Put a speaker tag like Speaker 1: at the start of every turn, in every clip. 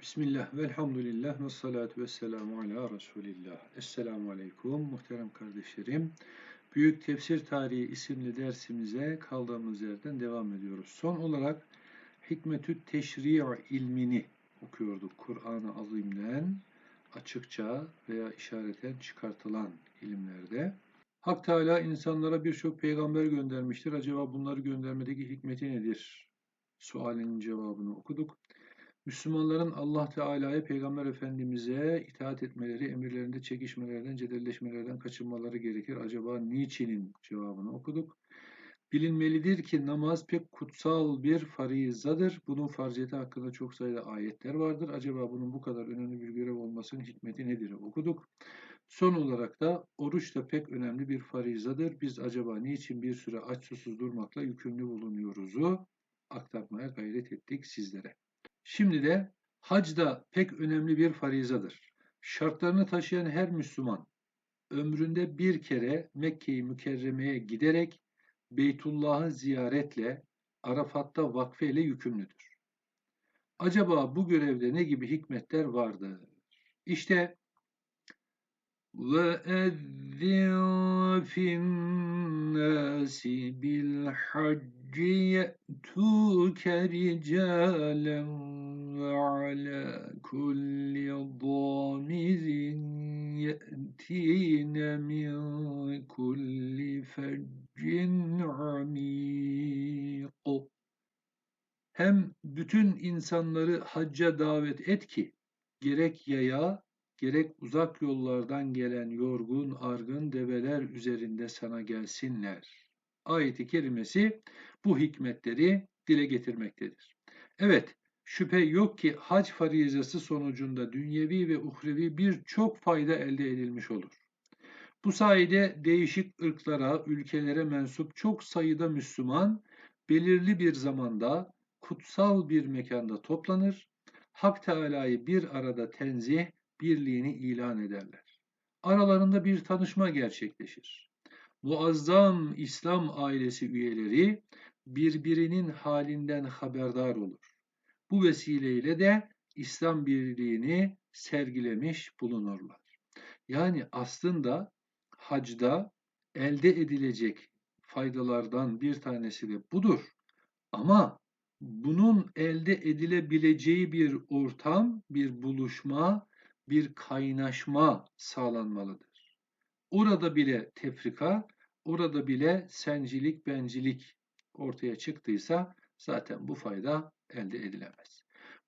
Speaker 1: Bismillah, velhamdülillah, ve salatu ve selamu ala Resulillah. Esselamu aleyküm, muhterem kardeşlerim. Büyük Tefsir Tarihi isimli dersimize kaldığımız yerden devam ediyoruz. Son olarak Hikmetü Teşri' ilmini okuyorduk. Kur'an-ı Azim'den açıkça veya işareten çıkartılan ilimlerde. Hak Teala insanlara birçok peygamber göndermiştir. Acaba bunları göndermedeki hikmeti nedir? Sualinin cevabını okuduk. Müslümanların Allah Teala'ya, Peygamber Efendimiz'e itaat etmeleri, emirlerinde çekişmelerden, cedelleşmelerden kaçınmaları gerekir. Acaba niçinin cevabını okuduk. Bilinmelidir ki namaz pek kutsal bir farizadır. Bunun farziyeti hakkında çok sayıda ayetler vardır. Acaba bunun bu kadar önemli bir görev olmasının hikmeti nedir? Okuduk. Son olarak da oruç da pek önemli bir farizadır. Biz acaba niçin bir süre aç susuz durmakla yükümlü bulunuyoruzu aktarmaya gayret ettik sizlere. Şimdi de hac da pek önemli bir farizadır. Şartlarını taşıyan her Müslüman ömründe bir kere Mekke-i Mükerreme'ye giderek Beytullah'ı ziyaretle Arafat'ta vakfe yükümlüdür. Acaba bu görevde ne gibi hikmetler vardır? İşte وَأَذِّنْ فِي النَّاسِ بِالْحَجِّ يَأْتُوكَ رِجَالًا وَعَلَى كُلِّ ضَامِرٍ يَأْتِينَ مِنْ كُلِّ فَجٍّ عَمِيقٍ Hem bütün insanları hacca davet et ki gerek yaya gerek uzak yollardan gelen yorgun argın develer üzerinde sana gelsinler. Ayet-i kerimesi bu hikmetleri dile getirmektedir. Evet, şüphe yok ki hac farizası sonucunda dünyevi ve uhrevi birçok fayda elde edilmiş olur. Bu sayede değişik ırklara, ülkelere mensup çok sayıda Müslüman belirli bir zamanda kutsal bir mekanda toplanır, Hak Teala'yı bir arada tenzih birliğini ilan ederler. Aralarında bir tanışma gerçekleşir. Muazzam İslam ailesi üyeleri birbirinin halinden haberdar olur. Bu vesileyle de İslam birliğini sergilemiş bulunurlar. Yani aslında hacda elde edilecek faydalardan bir tanesi de budur. Ama bunun elde edilebileceği bir ortam, bir buluşma, bir kaynaşma sağlanmalıdır. Orada bile tefrika, orada bile sencilik, bencilik ortaya çıktıysa zaten bu fayda elde edilemez.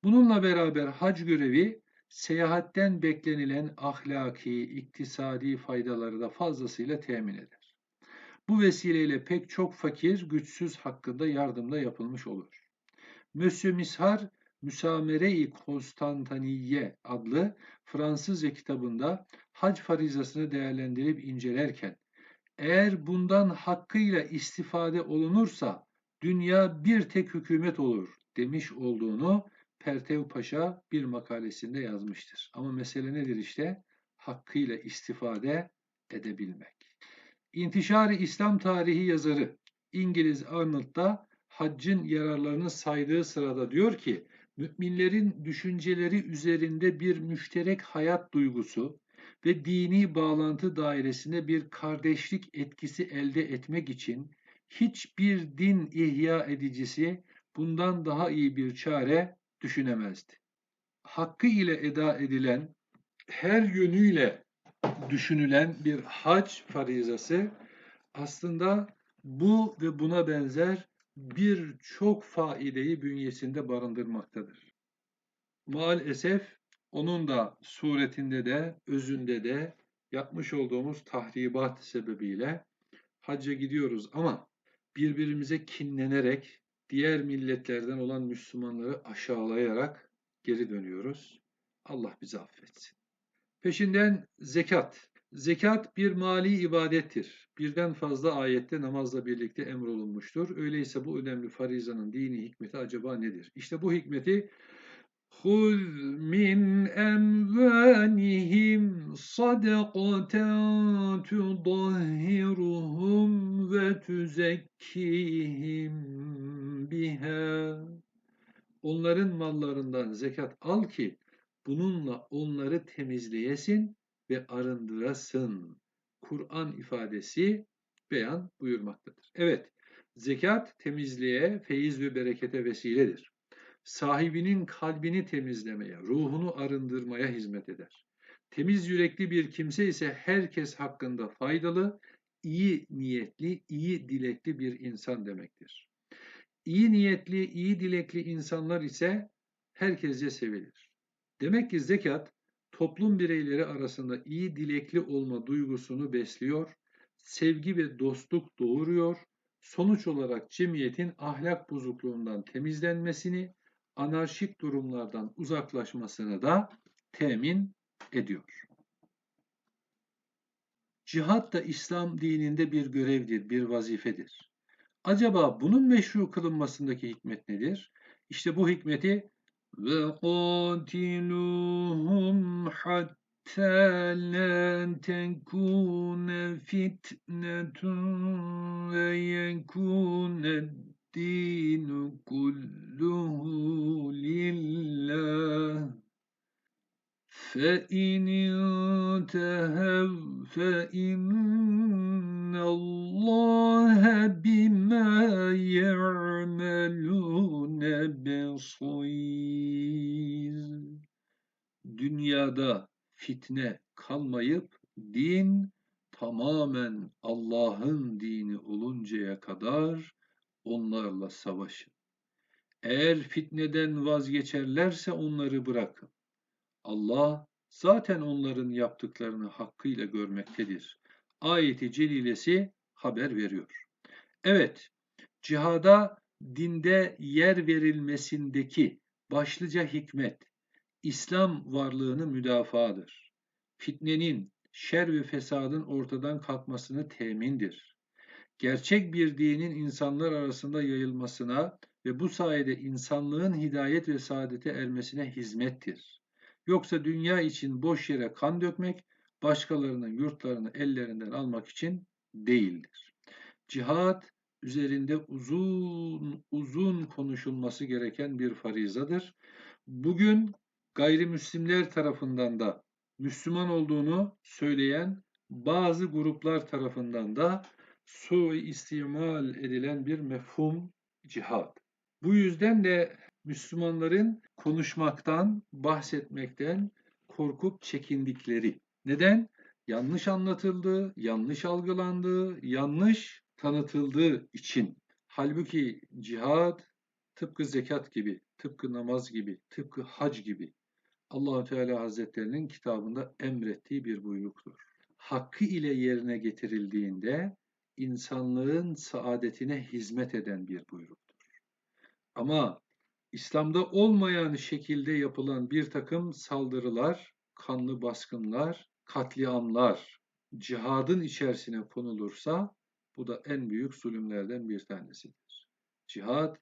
Speaker 1: Bununla beraber hac görevi seyahatten beklenilen ahlaki, iktisadi faydaları da fazlasıyla temin eder. Bu vesileyle pek çok fakir, güçsüz hakkında yardımda yapılmış olur. Monsieur Mishar Müsamere-i Konstantaniye adlı Fransızca kitabında hac farizasını değerlendirip incelerken eğer bundan hakkıyla istifade olunursa dünya bir tek hükümet olur demiş olduğunu Pertev Paşa bir makalesinde yazmıştır. Ama mesele nedir işte? Hakkıyla istifade edebilmek. İntişar-ı İslam tarihi yazarı İngiliz Arnold da haccın yararlarını saydığı sırada diyor ki müminlerin düşünceleri üzerinde bir müşterek hayat duygusu ve dini bağlantı dairesinde bir kardeşlik etkisi elde etmek için hiçbir din ihya edicisi bundan daha iyi bir çare düşünemezdi. Hakkı ile eda edilen, her yönüyle düşünülen bir hac farizası aslında bu ve buna benzer birçok faideyi bünyesinde barındırmaktadır. Maalesef onun da suretinde de özünde de yapmış olduğumuz tahribat sebebiyle hacca gidiyoruz ama birbirimize kinlenerek diğer milletlerden olan Müslümanları aşağılayarak geri dönüyoruz. Allah bizi affetsin. Peşinden zekat. Zekat bir mali ibadettir. Birden fazla ayette namazla birlikte emrolunmuştur. Öyleyse bu önemli farizanın dini hikmeti acaba nedir? İşte bu hikmeti خُذْ مِنْ أَمْوَانِهِمْ صَدَقَةً تُطَهِّرُهُمْ وَتُزَكِّيهِمْ بِهَا Onların mallarından zekat al ki Bununla onları temizleyesin ve arındırasın. Kur'an ifadesi beyan buyurmaktadır. Evet, zekat temizliğe, feyiz ve berekete vesiledir. Sahibinin kalbini temizlemeye, ruhunu arındırmaya hizmet eder. Temiz yürekli bir kimse ise herkes hakkında faydalı, iyi niyetli, iyi dilekli bir insan demektir. İyi niyetli, iyi dilekli insanlar ise herkesce sevilir. Demek ki zekat toplum bireyleri arasında iyi dilekli olma duygusunu besliyor, sevgi ve dostluk doğuruyor, sonuç olarak cemiyetin ahlak bozukluğundan temizlenmesini, anarşik durumlardan uzaklaşmasını da temin ediyor. Cihat da İslam dininde bir görevdir, bir vazifedir. Acaba bunun meşru kılınmasındaki hikmet nedir? İşte bu hikmeti وقاتلوهم حتى لا تكون فتنة ويكون الدين كله لله. فإن انتهوا فإن الله بما يعملون بصير. Dünyada fitne kalmayıp din tamamen Allah'ın dini oluncaya kadar onlarla savaşın. Eğer fitneden vazgeçerlerse onları bırakın. Allah zaten onların yaptıklarını hakkıyla görmektedir. Ayeti celilesi haber veriyor. Evet, cihada dinde yer verilmesindeki başlıca hikmet, İslam varlığını müdafaadır. Fitnenin, şer ve fesadın ortadan kalkmasını temindir. Gerçek bir dinin insanlar arasında yayılmasına ve bu sayede insanlığın hidayet ve saadete ermesine hizmettir. Yoksa dünya için boş yere kan dökmek, başkalarının yurtlarını ellerinden almak için değildir. Cihat üzerinde uzun uzun konuşulması gereken bir farizadır. Bugün gayrimüslimler tarafından da Müslüman olduğunu söyleyen bazı gruplar tarafından da sui istimal edilen bir mefhum cihat. Bu yüzden de Müslümanların konuşmaktan, bahsetmekten korkup çekindikleri. Neden? Yanlış anlatıldığı, yanlış algılandığı, yanlış tanıtıldığı için. Halbuki cihad tıpkı zekat gibi, tıpkı namaz gibi, tıpkı hac gibi Allahü Teala Hazretlerinin kitabında emrettiği bir buyruktur. Hakkı ile yerine getirildiğinde insanlığın saadetine hizmet eden bir buyruktur. Ama İslam'da olmayan şekilde yapılan bir takım saldırılar, kanlı baskınlar, katliamlar cihadın içerisine konulursa bu da en büyük zulümlerden bir tanesidir. Cihad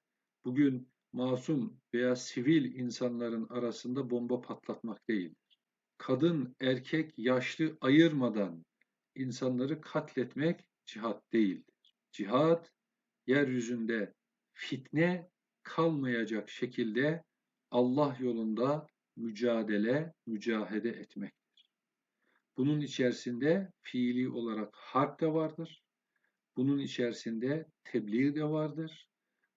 Speaker 1: bugün masum veya sivil insanların arasında bomba patlatmak değildir. Kadın, erkek, yaşlı ayırmadan insanları katletmek cihat değildir. Cihad yeryüzünde fitne kalmayacak şekilde Allah yolunda mücadele, mücahede etmektir. Bunun içerisinde fiili olarak harp de vardır. Bunun içerisinde tebliğ de vardır.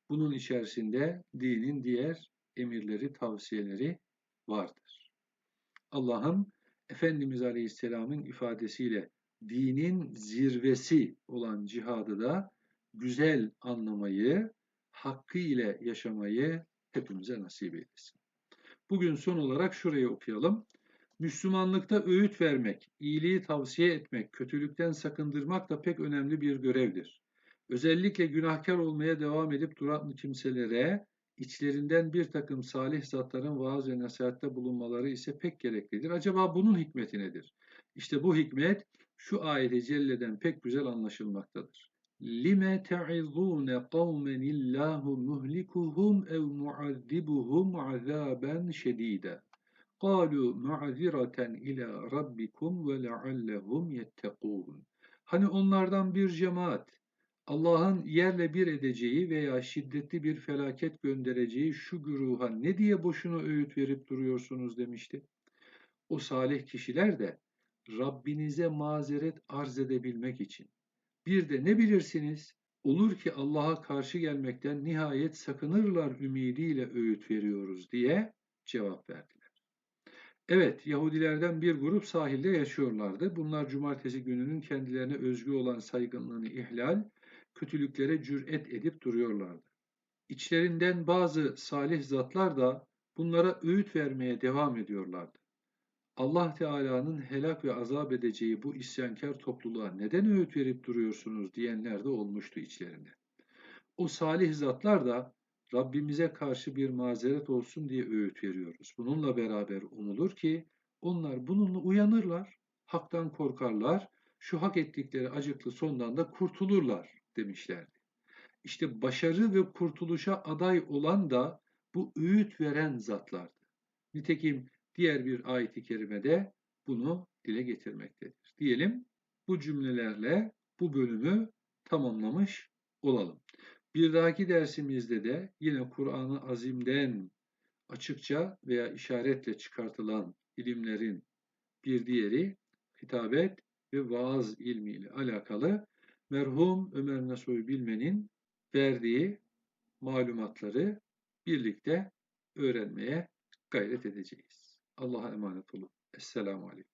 Speaker 1: Bunun içerisinde dinin diğer emirleri, tavsiyeleri vardır. Allah'ın Efendimiz Aleyhisselam'ın ifadesiyle dinin zirvesi olan cihadı da güzel anlamayı, hakkı ile yaşamayı hepimize nasip eylesin. Bugün son olarak şurayı okuyalım. Müslümanlıkta öğüt vermek, iyiliği tavsiye etmek, kötülükten sakındırmak da pek önemli bir görevdir. Özellikle günahkar olmaya devam edip duran kimselere içlerinden bir takım salih zatların vaaz ve nasihatte bulunmaları ise pek gereklidir. Acaba bunun hikmeti nedir? İşte bu hikmet şu ayeti celleden pek güzel anlaşılmaktadır. لِمَ تَعِظُونَ قَوْمًا اللّٰهُ مُهْلِكُهُمْ اَوْ مُعَذِّبُهُمْ عَذَابًا شَد۪يدًا قَالُوا مَعْذِرَةً اِلَى رَبِّكُمْ وَلَعَلَّهُمْ يَتَّقُونَ Hani onlardan bir cemaat Allah'ın yerle bir edeceği veya şiddetli bir felaket göndereceği şu güruha ne diye boşuna öğüt verip duruyorsunuz demişti. O salih kişiler de Rabbinize mazeret arz edebilmek için. Bir de ne bilirsiniz? Olur ki Allah'a karşı gelmekten nihayet sakınırlar ümidiyle öğüt veriyoruz diye cevap verdiler. Evet, Yahudilerden bir grup sahilde yaşıyorlardı. Bunlar cumartesi gününün kendilerine özgü olan saygınlığını ihlal, kötülüklere cüret edip duruyorlardı. İçlerinden bazı salih zatlar da bunlara öğüt vermeye devam ediyorlardı. Allah Teala'nın helak ve azap edeceği bu isyankar topluluğa neden öğüt verip duruyorsunuz diyenler de olmuştu içlerinde. O salih zatlar da Rabbimize karşı bir mazeret olsun diye öğüt veriyoruz. Bununla beraber umulur ki onlar bununla uyanırlar, haktan korkarlar, şu hak ettikleri acıklı sondan da kurtulurlar demişlerdi. İşte başarı ve kurtuluşa aday olan da bu öğüt veren zatlardı. Nitekim diğer bir ayet-i kerimede bunu dile getirmektedir. Diyelim bu cümlelerle bu bölümü tamamlamış olalım. Bir dahaki dersimizde de yine Kur'an-ı Azim'den açıkça veya işaretle çıkartılan ilimlerin bir diğeri hitabet ve vaaz ilmiyle alakalı merhum Ömer Nasuhi Bilmen'in verdiği malumatları birlikte öğrenmeye gayret edeceğiz. Allah'a emanet olun. Esselamu Aleyküm.